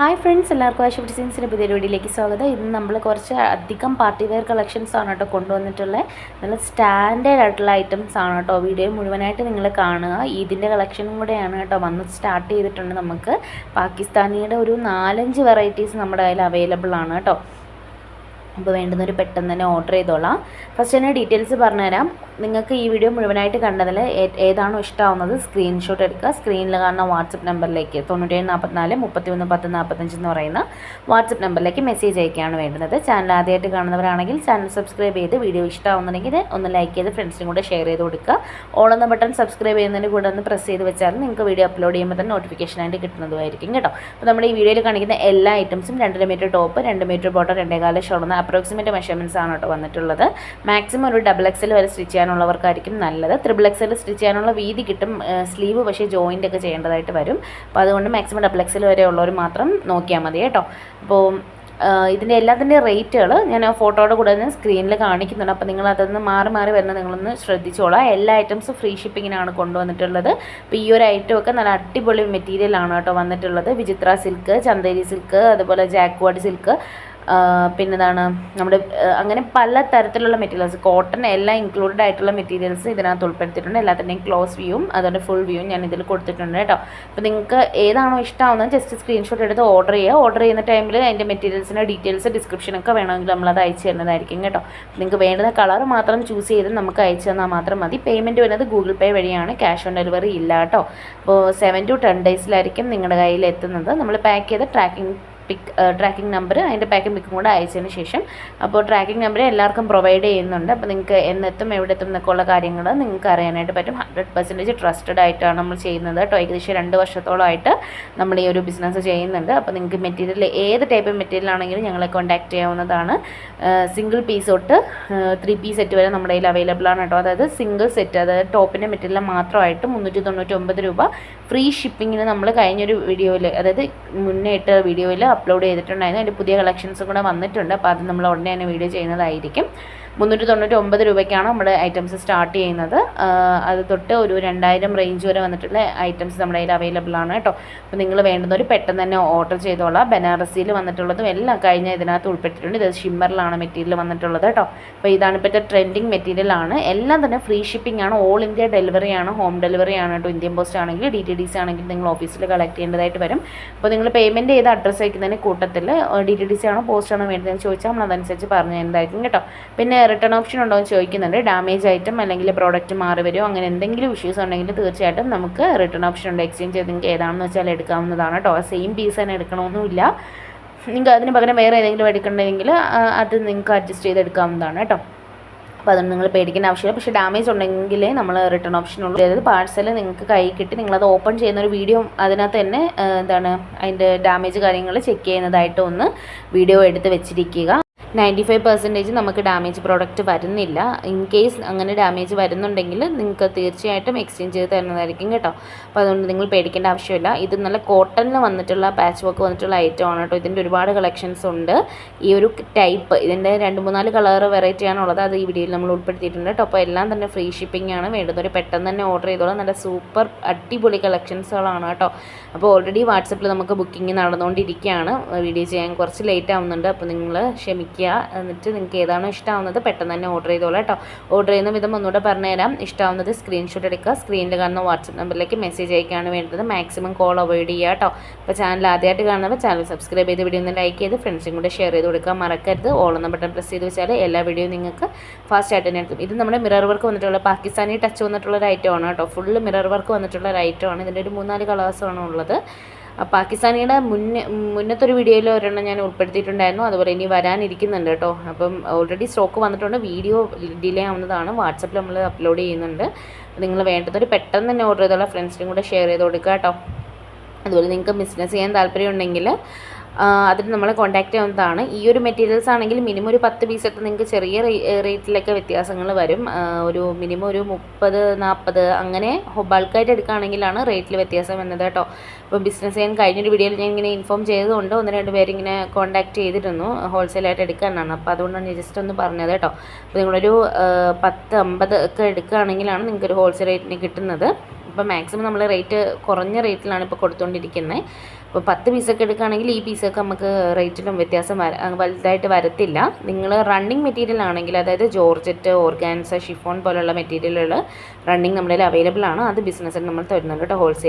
Hi friends എല്ലാവർക്കും ആശു ഡിസൈൻസിന്റെ പുതിയ വീഡിയോയിലേക്ക് സ്വാഗതം. ഇന്ന് നമ്മൾ കുറച്ച് അധികം പാർട്ടി വെയർ കളക്ഷൻസ് ആണ് കേട്ടോ കൊണ്ടുവന്നിട്ടുള്ളത് നല്ല സ്റ്റാൻഡേർഡ് ആയിട്ടുള്ള ഐറ്റംസ് ആണ് കേട്ടോ. വീഡിയോ മുഴുവനായിട്ട് നിങ്ങൾ കാണുക. ഇതിന്റെ കളക്ഷനും കൂടെയാണ് കേട്ടോ വന്ന് സ്റ്റാർട്ട് ചെയ്തിട്ടുണ്ട് നമുക്ക്. പാകിസ്ഥാനിയുടെ ഒരു നാലഞ്ച് വെറൈറ്റീസ് നമ്മുടെ കയ്യിൽ അവൈലബിൾ ആണ് കേട്ടോ. അപ്പോൾ വേണ്ടുന്നവർ പെട്ടെന്ന് തന്നെ ഓർഡർ ചെയ്തോളാം. ഫസ്റ്റ് തന്നെ ഡീറ്റെയിൽസ് പറഞ്ഞുതരാം. നിങ്ങൾക്ക് ഈ വീഡിയോ മുഴുവനായിട്ട് കണ്ടതിൽ ഏതാണോ ഇഷ്ടമാവുന്നത് സ്ക്രീൻഷോട്ട് എടുക്കുക. സ്ക്രീനിൽ കാണുന്ന വാട്സപ്പ് നമ്പറിലേക്ക് തൊണ്ണൂറ്റേഴ് നാൽപ്പത്തിനാല് മുപ്പത്തി ഒന്ന് പത്ത് നാൽപ്പത്തഞ്ച് എന്ന് പറയുന്ന വാട്സപ്പ് നമ്പറിലേക്ക് മെസ്സേജ് അയക്കുകയാണ് വേണ്ടുന്നത്. ചാനൽ ആദ്യമായിട്ട് കാണുന്നവരാണെങ്കിൽ ചാനൽ സബ്സ്ക്രൈബ് ചെയ്ത് വീഡിയോ ഇഷ്ടമാവുന്നുണ്ടെങ്കിൽ ഒന്ന് ലൈക്ക് ചെയ്ത് ഫ്രണ്ട്സിനും കൂടെ ഷെയർ ചെയ്ത് കൊടുക്കുക. ഓളെന്ന ബട്ടൺ സബ്സ്ക്രൈബ് ചെയ്യുന്നതിന് കൂടെ ഒന്ന് പ്രസ് ചെയ്ത് വെച്ചാൽ നിങ്ങൾക്ക് വീഡിയോ അപ്ലോഡ് ചെയ്യുമ്പോൾ തന്നെ നോട്ടിഫിക്കേഷൻ ആയിട്ട് കിട്ടുന്നതുമായിരിക്കും കേട്ടോ. അപ്പോൾ നമ്മുടെ ഈ വീഡിയോയിൽ കാണിക്കുന്ന എല്ലാ ഐറ്റംസും രണ്ടര മീറ്റർ ടോപ്പ് രണ്ട് മീറ്റർ ബോട്ടം രണ്ടേകാല ഷോർന്ന് അപ്രോക്സിമേറ്റ് മെഷർമെന്റ്സ് ആണ് കേട്ടോ വന്നിട്ടുള്ളത്. മാക്സിമം ഒരു ഡബിൾ എക്സൽ വരെ സ്റ്റിച്ച് ചെയ്യാനുള്ളവർക്കായിരിക്കും നല്ലത്. ത്രിബിൾ എക്സൽ സ്റ്റിച്ച് ചെയ്യാനുള്ള വീതി കിട്ടും സ്ലീവ് പക്ഷേ ജോയിന്റ് ഒക്കെ ചെയ്യേണ്ടതായിട്ട് വരും. അപ്പോൾ അതുകൊണ്ട് മാക്സിമം ഡബിൾ എക്സൽ വരെ ഉള്ളവർ മാത്രം നോക്കിയാൽ മതി കേട്ടോ. അപ്പോൾ ഇതിന്റെ എല്ലാത്തിന്റെ റേറ്റുകൾ ഞാൻ ഫോട്ടോയുടെ കൂടെ തന്നെ സ്ക്രീനിൽ കാണിക്കുന്നുണ്ട്. അപ്പോൾ നിങ്ങൾ അതൊന്ന് മാറി മാറി വരുന്നത് നിങ്ങളൊന്ന് ശ്രദ്ധിച്ചോളാം. എല്ലാ ഐറ്റംസും ഫ്രീ ഷിപ്പിങ്ങിനാണ് കൊണ്ടുവന്നിട്ടുള്ളത്. അപ്പോൾ ഈ ഒരു ഐറ്റം ഒക്കെ നല്ല അടിപൊളി മെറ്റീരിയലാണ് കേട്ടോ വന്നിട്ടുള്ളത്. വിചിത്ര സിൽക്ക് ചന്തേരി സിൽക്ക് അതുപോലെ ജാക്വാഡ് സിൽക്ക് പിന്നെന്താണ് നമ്മുടെ അങ്ങനെ പല തരത്തിലുള്ള മെറ്റീരിയൽസ് കോട്ടൺ എല്ലാം ഇൻക്ലൂഡഡ് ആയിട്ടുള്ള മെറ്റീരിയൽസ് ഇതിനകത്ത് ഉൾപ്പെടുത്തിയിട്ടുണ്ട്. എല്ലാത്തിന്റെയും ക്ലോസ് വ്യൂവും അതുകൊണ്ട് ഫുൾ വ്യൂവും ഞാൻ ഇതിൽ കൊടുത്തിട്ടുണ്ട് കേട്ടോ. അപ്പോൾ നിങ്ങൾക്ക് ഏതാണോ ഇഷ്ടമാവുന്നത് ജസ്റ്റ് സ്ക്രീൻഷോട്ട് എടുത്ത് ഓർഡർ ചെയ്യുക. ഓർഡർ ചെയ്യുന്ന ടൈമിൽ അതിന്റെ മെറ്റീരിയൽസിന്റെ ഡീറ്റെയിൽസ് ഡിസ്ക്രിപ്ഷനൊക്കെ വേണമെങ്കിൽ നമ്മളത് അയച്ചു തരുന്നതായിരിക്കും കേട്ടോ. നിങ്ങൾക്ക് വേണ്ടുന്ന കളർ മാത്രം ചൂസ് ചെയ്ത് നമുക്ക് അയച്ചു തന്നാൽ മാത്രം മതി. പേയ്മെന്റ് വരുന്നത് ഗൂഗിൾ പേ വഴിയാണ്. ക്യാഷ് ഓൺ ഡെലിവറി ഇല്ല കേട്ടോ. അപ്പോൾ സെവൻ ടു ടെൻ ഡേയ്സിലായിരിക്കും നിങ്ങളുടെ കയ്യിൽ എത്തുന്നത്. നമ്മൾ പാക്ക് ചെയ്ത് ട്രാക്കിംഗ് പിക്ക് ട്രാക്കിംഗ് നമ്പർ അതിന്റെ പാക്കിംഗ് പിക്കും കൂടെ അയച്ചതിന് ശേഷം. അപ്പോൾ ട്രാക്കിംഗ് നമ്പർ എല്ലാവർക്കും പ്രൊവൈഡ് ചെയ്യുന്നുണ്ട്. അപ്പോൾ നിങ്ങൾക്ക് എന്നെത്തും എവിടെ എത്തും എന്നൊക്കെ ഉള്ള കാര്യങ്ങൾ നിങ്ങൾക്ക് അറിയാനായിട്ട് പറ്റും. ഹൺഡ്രഡ് പെർസെന്റേജ് ട്രസ്റ്റഡ് ആയിട്ടാണ് നമ്മൾ ചെയ്യുന്നത് കേട്ടോ. ഏകദേശം രണ്ട് വർഷത്തോളമായിട്ട് നമ്മൾ ഈ ഒരു ബിസിനസ് ചെയ്യുന്നുണ്ട്. അപ്പോൾ നിങ്ങൾക്ക് മെറ്റീരിയൽ ഏത് ടൈപ്പ് മെറ്റീരിയൽ ആണെങ്കിലും ഞങ്ങളെ കോൺടാക്റ്റ് ചെയ്യാവുന്നതാണ്. സിംഗിൾ പീസ് തൊട്ട് ത്രീ പീസ് സെറ്റ് വരെ നമ്മുടെ കയ്യിൽ അവൈലബിൾ ആണ് കേട്ടോ. അതായത് സിംഗിൾ സെറ്റ് അതായത് ടോപ്പിന്റെ മെറ്റീരിയൽ മാത്രമായിട്ട് മുന്നൂറ്റി തൊണ്ണൂറ്റി ഒമ്പത് രൂപ ഫ്രീ ഷിപ്പിങ്ങിന് നമ്മൾ കഴിഞ്ഞൊരു വീഡിയോയിൽ അതായത് മുന്നേ ഇട്ട വീഡിയോയിൽ അപ്ലോഡ് ചെയ്തിട്ടുണ്ടായിരുന്നു. അതിന്റെ പുതിയ കളക്ഷൻസും കൂടെ വന്നിട്ടുണ്ട്. അപ്പോൾ അത് നമ്മൾ ഉടനെ തന്നെ വീഡിയോ ചെയ്യുന്നതായിരിക്കും. മുന്നൂറ്റി തൊണ്ണൂറ്റി ഒമ്പത് രൂപയ്ക്കാണ് നമ്മുടെ ഐറ്റംസ് സ്റ്റാർട്ട് ചെയ്യുന്നത്. അത് തൊട്ട് ഒരു രണ്ടായിരം റേഞ്ച് വരെ വന്നിട്ടുള്ള ഐറ്റംസ് നമ്മുടെ കയ്യിൽ അവൈലബിൾ ആണ് കേട്ടോ. അപ്പോൾ നിങ്ങൾ വേണ്ടുന്നവർ പെട്ടെന്ന് തന്നെ ഓർഡർ ചെയ്തോളാം. ബനാറസിയിൽ വന്നിട്ടുള്ളതും എല്ലാം കഴിഞ്ഞ ഇതിനകത്ത് ഉൾപ്പെട്ടിട്ടുണ്ട്. ഇത് ഷിമ്മറിലാണ് മെറ്റീരിയൽ വന്നിട്ടുള്ളത് കേട്ടോ. അപ്പോൾ ഇതാണ് ഇപ്പോഴത്തെ ട്രെൻഡിങ് മെറ്റീരിയൽ ആണ്. എല്ലാം തന്നെ ഫ്രീ ഷിപ്പിംഗ് ആണ്. ഓൾ ഇന്ത്യ ഡെലിവറി ആണ്. ഹോം ഡെലിവറി ആണ് കേട്ടോ. ഇന്ത്യൻ പോസ്റ്റ് ആണെങ്കിൽ ഡി ടി ഡി സി ആണെങ്കിൽ നിങ്ങൾ ഓഫീസിൽ കളക്ട് ചെയ്യേണ്ടതായിട്ട് വരും. അപ്പോൾ നിങ്ങൾ പേയ്മെന്റ് ചെയ്ത അഡ്രസ്സ് അയക്കുന്നതിന് കൂട്ടത്തിൽ ഡി ടി ഡി സി ആണോ പോസ്റ്റ് ആണോ വേണ്ടതെന്ന് ചോദിച്ചാൽ നമ്മൾ അതനുസരിച്ച് പറഞ്ഞു തരുന്നതായിരിക്കും കേട്ടോ. പിന്നെ റിട്ടേൺ ഓപ്ഷൻ ഉണ്ടോ എന്ന് ചോദിക്കുന്നുണ്ട്. ഡാമേജ് ഐറ്റം അല്ലെങ്കിൽ പ്രോഡക്റ്റ് മാറി വരുമോ? അങ്ങനെ എന്തെങ്കിലും ഇഷ്യൂസ് ഉണ്ടെങ്കിൽ തീർച്ചയായിട്ടും നമുക്ക് റിട്ടേൺ ഓപ്ഷൻ ഉണ്ട്. എക്സ്ചേഞ്ച് ചെയ്ത് നിങ്ങൾക്ക് ഏതാണെന്ന് വെച്ചാൽ എടുക്കാവുന്നതാണ് കേട്ടോ. സെയിം പീസ് തന്നെ എടുക്കണമെന്നില്ല നിങ്ങൾക്ക് അതിന് പകരം വേറെ ഏതെങ്കിലും എടുക്കണമെങ്കിൽ അത് നിങ്ങൾക്ക് അഡ്ജസ്റ്റ് ചെയ്ത് എടുക്കാവുന്നതാണ് കേട്ടോ. അപ്പോൾ അതൊന്നും നിങ്ങൾ പേടിക്കേണ്ട ആവശ്യമില്ല. പക്ഷേ ഡാമേജ് ഉണ്ടെങ്കിൽ നമ്മൾ റിട്ടേൺ ഓപ്ഷൻ ഉള്ളൂ. അതായത് പാഴ്സൽ നിങ്ങൾക്ക് കൈ കിട്ടി നിങ്ങളത് ഓപ്പൺ ചെയ്യുന്ന ഒരു വീഡിയോ അതിനകത്ത് തന്നെ എന്താണ് അതിന്റെ ഡാമേജ് കാര്യങ്ങൾ ചെക്ക് ചെയ്യുന്നതായിട്ട് ഒന്ന് വീഡിയോ എടുത്ത് വെച്ചിരിക്കുക. നയന്റി ഫൈവ് പെർസെന്റേജ് നമുക്ക് ഡാമേജ് പ്രോഡക്റ്റ് വരുന്നില്ല. ഇൻ കേസ് അങ്ങനെ ഡാമേജ് വരുന്നുണ്ടെങ്കിൽ നിങ്ങൾക്ക് തീർച്ചയായിട്ടും എക്സ്ചേഞ്ച് ചെയ്ത് തരുന്നതായിരിക്കും കേട്ടോ. അപ്പോൾ അതുകൊണ്ട് നിങ്ങൾ പേടിക്കേണ്ട ആവശ്യമില്ല. ഇത് നല്ല കോട്ടണിൽ വന്നിട്ടുള്ള പാച്ച് വർക്ക് വന്നിട്ടുള്ള ഐറ്റം ആണ് കേട്ടോ. ഇതിന്റെ ഒരുപാട് കളക്ഷൻസ് ഉണ്ട്. ഈ ഒരു ടൈപ്പ് ഇതിന്റെ രണ്ട് മൂന്നാൽ കളർ വെറൈറ്റി ആണുള്ളത് അത് ഈ വീഡിയോയിൽ നമ്മൾ ഉൾപ്പെടുത്തിയിട്ടുണ്ട് കേട്ടോ. അപ്പോൾ എല്ലാം തന്നെ ഫ്രീ ഷിപ്പിംഗ് ആണ്. വേണ്ടത് ഒരു പെട്ടെന്ന് തന്നെ ഓർഡർ ചെയ്തോളാം. നല്ല സൂപ്പർ അടിപൊളി കളക്ഷൻസുകളാണ് കേട്ടോ. അപ്പോൾ ഓൾറെഡി വാട്സപ്പിൽ നമുക്ക് ബുക്കിംഗ് നടന്നുകൊണ്ടിരിക്കുകയാണ്. വീഡിയോ ചെയ്യാൻ കുറച്ച് ലേറ്റ് ആവുന്നുണ്ട്. അപ്പോൾ നിങ്ങൾ ക്ഷമിക്കുക. എന്നിട്ട് നിങ്ങൾക്ക് ഏതാണോ ഇഷ്ടമാവുന്നത് പെട്ടെന്ന് തന്നെ ഓർഡർ ചെയ്തോളാം കേട്ടോ ഓർഡർ ചെയ്യുന്ന വിധം ഒന്നുകൂടെ പറഞ്ഞുതരാം. ഇഷ്ടമാവുന്നത് സ്ക്രീൻഷോട്ട് എടുക്കുക. സ്ക്രീനിൽ കാണുന്ന വാട്സപ്പ് നമ്പറിലേക്ക് മെസ്സേജ് അയക്കുകയാണ് വേണ്ടത്. മാക്സിമം കോൾ അവോയ്ഡ് ചെയ്യുക കേട്ടോ അപ്പോൾ ചാനൽ ആദ്യമായിട്ട് കാണുന്നവർ ചാനൽ സബ്സ്ക്രൈബ് ചെയ്ത് വീഡിയോ ഒന്ന് ലൈക്ക് ചെയ്ത് ഫ്രണ്ട്സും കൂടെ ഷെയർ ചെയ്ത് കൊടുക്കുക മറക്കരുത്. ഓൾ എന്ന ബട്ടൺ പ്രസ് ചെയ്ത് വെച്ചാൽ എല്ലാ വീഡിയോയും നിങ്ങൾക്ക് ഫാസ്റ്റ് ആയിട്ട് തന്നെ എടുക്കും. ഇത് നമ്മുടെ മിറർ വർക്ക് വന്നിട്ടുള്ള പാകിസ്ഥാനി ടച്ച് വന്നിട്ടുള്ള ഒരു ഐറ്റമാണ് കേട്ടോ ഫുള്ള് മിറർ വർക്ക് വന്നിട്ടുള്ള ഒരു ഐറ്റമാണ് ഇതിന്റെ ഒരു മൂന്നാൽ കളേഴ്സാണ് ഉള്ളത്. പാകിസ്ഥാനിയുടെ മുന്നേ മുന്നത്തെ ഒരു വീഡിയോയിൽ ഒരെണ്ണം ഞാൻ ഉൾപ്പെടുത്തിയിട്ടുണ്ടായിരുന്നു. അതുപോലെ ഇനി വരാനിരിക്കുന്നുണ്ട് കേട്ടോ. അപ്പം ഓൾറെഡി സ്റ്റോക്ക് വന്നിട്ടുണ്ട്. വീഡിയോ ഡിലേ ആവുന്നതാണ്. വാട്സപ്പിൽ നമ്മൾ അപ്ലോഡ് ചെയ്യുന്നുണ്ട്. നിങ്ങൾ വേണ്ടതൊരു പെട്ടെന്ന് തന്നെ ഓർഡർ ചെയ്തോളാം. ഫ്രണ്ട്സിനും കൂടെ ഷെയർ ചെയ്ത് കൊടുക്കുക കേട്ടോ. അതുപോലെ നിങ്ങൾക്ക് ബിസിനസ് ചെയ്യാൻ താല്പര്യം ഉണ്ടെങ്കിൽ അതിന് നമ്മളെ കോണ്ടാക്ട് ചെയ്യുന്നതാണ്. ഈ ഒരു മെറ്റീരിയൽസ് ആണെങ്കിൽ മിനിമം ഒരു പത്ത് പീസൊക്കെ നിങ്ങൾക്ക് ചെറിയ റേറ്റിലൊക്കെ വ്യത്യാസങ്ങൾ വരും. ഒരു മിനിമം ഒരു മുപ്പത് നാൽപ്പത് അങ്ങനെ ബൾക്കായിട്ട് എടുക്കുകയാണെങ്കിലാണ് റേറ്റിൽ വ്യത്യാസം വന്നത് കേട്ടോ. അപ്പോൾ ബിസിനസ് ചെയ്യാൻ കഴിഞ്ഞൊരു വീഡിയോയിൽ ഞാൻ ഇങ്ങനെ ഇൻഫോം ചെയ്തതുകൊണ്ട് ഒന്ന് രണ്ട് പേര് ഇങ്ങനെ കോൺടാക്ട് ചെയ്തിരുന്നു. ഹോൾസെയിലായിട്ട് എടുക്കാനാണ് അപ്പോൾ അതുകൊണ്ടാണ് ജസ്റ്റ് ഒന്ന് പറഞ്ഞത് കേട്ടോ. അപ്പോൾ നിങ്ങളൊരു പത്ത് അമ്പത് ഒക്കെ എടുക്കുകയാണെങ്കിലാണ് നിങ്ങൾക്കൊരു ഹോൾസെയിൽ റേറ്റിന് കിട്ടുന്നത്. അപ്പോൾ മാക്സിമം നമ്മൾ റേറ്റ് കുറഞ്ഞ റേറ്റിലാണ് ഇപ്പോൾ കൊടുത്തുകൊണ്ടിരിക്കുന്നത് അപ്പോൾ പത്ത് പീസൊക്കെ എടുക്കുകയാണെങ്കിൽ ഈ പീസൊക്കെ നമുക്ക് റേറ്റിലും വ്യത്യാസം വലുതായിട്ട് വരത്തില്ല. നിങ്ങൾ റണ്ണിങ് മെറ്റീരിയൽ ആണെങ്കിൽ അതായത് ജോർജറ്റ് ഓർഗാൻസ ഷിഫോൺ പോലുള്ള മെറ്റീരിയലുകൾ റണ്ണിങ് നമ്മുടെ അവൈലബിൾ ആണ്. അത് ബിസിനസ്സിന് നമ്മൾ തരുന്നുണ്ട് കേട്ടോ ഹോൾസെയിൽ